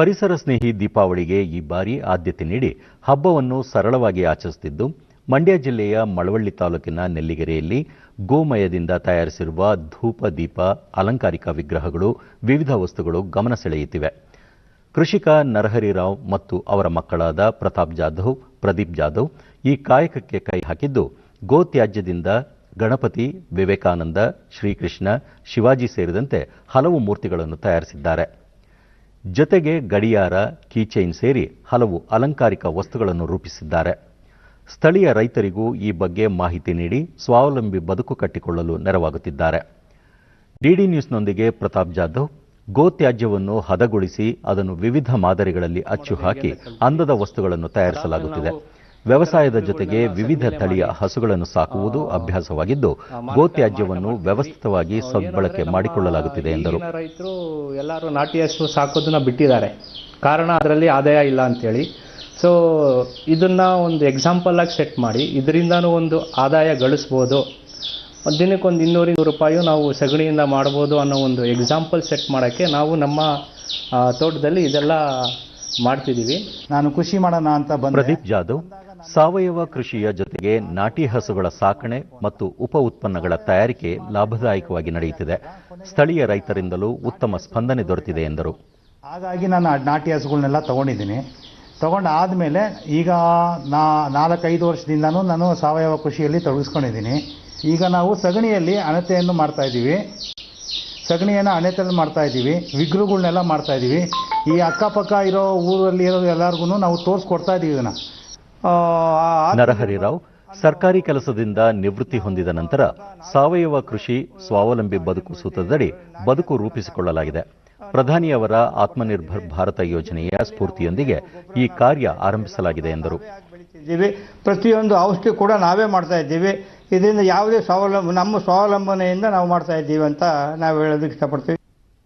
ಪರಿಸರ ಸ್ನೇಹಿ ದೀಪಾವಳಿಗೆ ಈ ಬಾರಿ ಆದ್ಯತೆ ನೀಡಿ ಹಬ್ಬವನ್ನು ಸರಳವಾಗಿ ಆಚರಿಸುತ್ತಿದ್ದು, ಮಂಡ್ಯ ಜಿಲ್ಲೆಯ ಮಳವಳ್ಳಿ ತಾಲೂಕಿನ ನೆಲ್ಲಿಗೆರೆಯಲ್ಲಿ ಗೋಮಯದಿಂದ ತಯಾರಿಸಿರುವ ಧೂಪ, ದೀಪ, ಅಲಂಕಾರಿಕ ವಿಗ್ರಹಗಳು, ವಿವಿಧ ವಸ್ತುಗಳು ಗಮನ ಸೆಳೆಯುತ್ತಿವೆ. ಕೃಷಿಕ ನರಹರಿರಾವ್ ಮತ್ತು ಅವರ ಮಕ್ಕಳಾದ ಪ್ರತಾಪ್ ಜಾಧವ್, ಪ್ರದೀಪ್ ಜಾಧವ್ ಈ ಕಾಯಕಕ್ಕೆ ಕೈ ಹಾಕಿದ್ದು, ಗೋತ್ಯಾಜ್ಯದಿಂದ ಗಣಪತಿ, ವಿವೇಕಾನಂದ, ಶ್ರೀಕೃಷ್ಣ, ಶಿವಾಜಿ ಸೇರಿದಂತೆ ಹಲವು ಮೂರ್ತಿಗಳನ್ನು ತಯಾರಿಸಿದ್ದಾರೆ. ಜೊತೆಗೆ ಗಡಿಯಾರ, ಕೀಚೈನ್ ಸೇರಿ ಹಲವು ಅಲಂಕಾರಿಕ ವಸ್ತುಗಳನ್ನು ರೂಪಿಸಿದ್ದಾರೆ. ಸ್ಥಳೀಯ ರೈತರಿಗೂ ಈ ಬಗ್ಗೆ ಮಾಹಿತಿ ನೀಡಿ ಸ್ವಾವಲಂಬಿ ಬದುಕು ಕಟ್ಟಿಕೊಳ್ಳಲು ನೆರವಾಗುತ್ತಿದ್ದಾರೆ. ಡಿಡಿ ನ್ಯೂಸ್ನೊಂದಿಗೆ ಪ್ರತಾಪ್ ಜಾಧವ್. ಗೋತ್ಯಾಜ್ಯವನ್ನು ಹದಗೊಳಿಸಿ ಅದನ್ನು ವಿವಿಧ ಮಾದರಿಗಳಲ್ಲಿ ಅಚ್ಚು ಹಾಕಿ ಅಂದದ ವಸ್ತುಗಳನ್ನು ತಯಾರಿಸಲಾಗುತ್ತಿದೆ. ವ್ಯವಸಾಯದ ಜೊತೆಗೆ ವಿವಿಧ ತಳಿಯ ಹಸುಗಳನ್ನು ಸಾಕುವುದು ಅಭ್ಯಾಸವಾಗಿದ್ದು ಗೋತ್ಯಾಜ್ಯವನ್ನು ವ್ಯವಸ್ಥಿತವಾಗಿ ಸದ್ಬಳಕೆ ಮಾಡಿಕೊಳ್ಳಲಾಗುತ್ತಿದೆ ಎಂದರು. ರೈತರು ಎಲ್ಲರೂ ನಾಟಿ ಹಸು ಸಾಕೋದನ್ನ ಬಿಟ್ಟಿದ್ದಾರೆ. ಕಾರಣ ಅದರಲ್ಲಿ ಆದಾಯ ಇಲ್ಲ ಅಂತೇಳಿ. ಸೊ ಇದನ್ನ ಒಂದು ಎಕ್ಸಾಂಪಲ್ ಆಗಿ ಸೆಟ್ ಮಾಡಿ ಇದರಿಂದನೂ ಒಂದು ಆದಾಯ ಗಳಿಸ್ಬೋದು. ದಿನಕ್ಕೊಂದು ದಿನಕ್ಕೆ ಒಂದು ಇನ್ನೂರು ಇನ್ನೂರು ರೂಪಾಯಿ ನಾವು ಸಗಣಿಯಿಂದ ಮಾಡ್ಬೋದು ಅನ್ನೋ ಒಂದು ಎಕ್ಸಾಂಪಲ್ ಸೆಟ್ ಮಾಡೋಕ್ಕೆ ನಾವು ನಮ್ಮ ತೋಟದಲ್ಲಿ ಇದೆಲ್ಲ ಮಾಡ್ತಿದ್ದೀವಿ. ನಾನು ಖುಷಿ ಮಾಡೋಣ ಅಂತ ಬಂದೆ. ಪ್ರದೀಪ್ ಜಾಧವ್ ಸಾವಯವ ಕೃಷಿಯ ಜೊತೆಗೆ ನಾಟಿ ಹಸುಗಳ ಸಾಕಣೆ ಮತ್ತು ಉಪ ಉತ್ಪನ್ನಗಳ ತಯಾರಿಕೆ ಲಾಭದಾಯಕವಾಗಿ ನಡೆಯುತ್ತಿದೆ. ಸ್ಥಳೀಯ ರೈತರಿಂದಲೂ ಉತ್ತಮ ಸ್ಪಂದನೆ ದೊರೆತಿದೆ ಎಂದರು. ಹಾಗಾಗಿ ನಾನು ನಾಟಿ ಹಸುಗಳನ್ನೆಲ್ಲ ತಗೊಂಡಿದ್ದೀನಿ. ತಗೊಂಡು ಆದಮೇಲೆ ಈಗ ನಾ ನಾಲ್ಕೈದು ವರ್ಷದಿಂದನೂ ನಾನು ಸಾವಯವ ಕೃಷಿಯಲ್ಲಿ ತೊಡಗಿಸ್ಕೊಂಡಿದ್ದೀನಿ. ಈಗ ನಾವು ಸಗಣಿಯಲ್ಲಿ ಅಣತೆಯನ್ನು ಮಾಡ್ತಾ ಇದ್ದೀವಿ. ಸಗಣಿಯನ್ನು ಅಣೆತಲ್ಲಿ ಮಾಡ್ತಾ ಇದ್ದೀವಿ. ವಿಗ್ರಹಗಳನ್ನೆಲ್ಲ ಮಾಡ್ತಾ ಇದ್ದೀವಿ. ಈ ಅಕ್ಕಪಕ್ಕ ಇರೋ ಊರಲ್ಲಿ ಇರೋ ಎಲ್ಲರಿಗೂ ನಾವು ತೋರಿಸ್ಕೊಡ್ತಾ ಇದ್ದೀವಿ ಇದನ್ನು. ನರಹರಿರಾವ್ ಸರ್ಕಾರಿ ಕೆಲಸದಿಂದ ನಿವೃತ್ತಿ ಹೊಂದಿದ ನಂತರ ಸಾವಯವ ಕೃಷಿ ಸ್ವಾವಲಂಬಿ ಬದುಕು ಸೂತ್ರದಡಿ ಬದುಕು ರೂಪಿಸಿಕೊಳ್ಳಲಾಗಿದೆ. ಪ್ರಧಾನಿಯವರ ಆತ್ಮನಿರ್ಭರ್ ಭಾರತ ಯೋಜನೆಯ ಸ್ಫೂರ್ತಿಯೊಂದಿಗೆ ಈ ಕಾರ್ಯ ಆರಂಭಿಸಲಾಗಿದೆ ಎಂದರು. ಪ್ರತಿಯೊಂದು ಔಷಧಿ ಕೂಡ ನಾವೇ ಮಾಡ್ತಾ ಇದ್ದೀವಿ. ಇದರಿಂದ ಯಾವುದೇ ಸ್ವಾವಲಂಬ ನಮ್ಮ ಸ್ವಾವಲಂಬನೆಯಿಂದ ನಾವು ಮಾಡ್ತಾ ಇದ್ದೀವಿ ಅಂತ ನಾವು ಹೇಳೋದಕ್ಕೆ ಇಷ್ಟಪಡ್ತೀವಿ.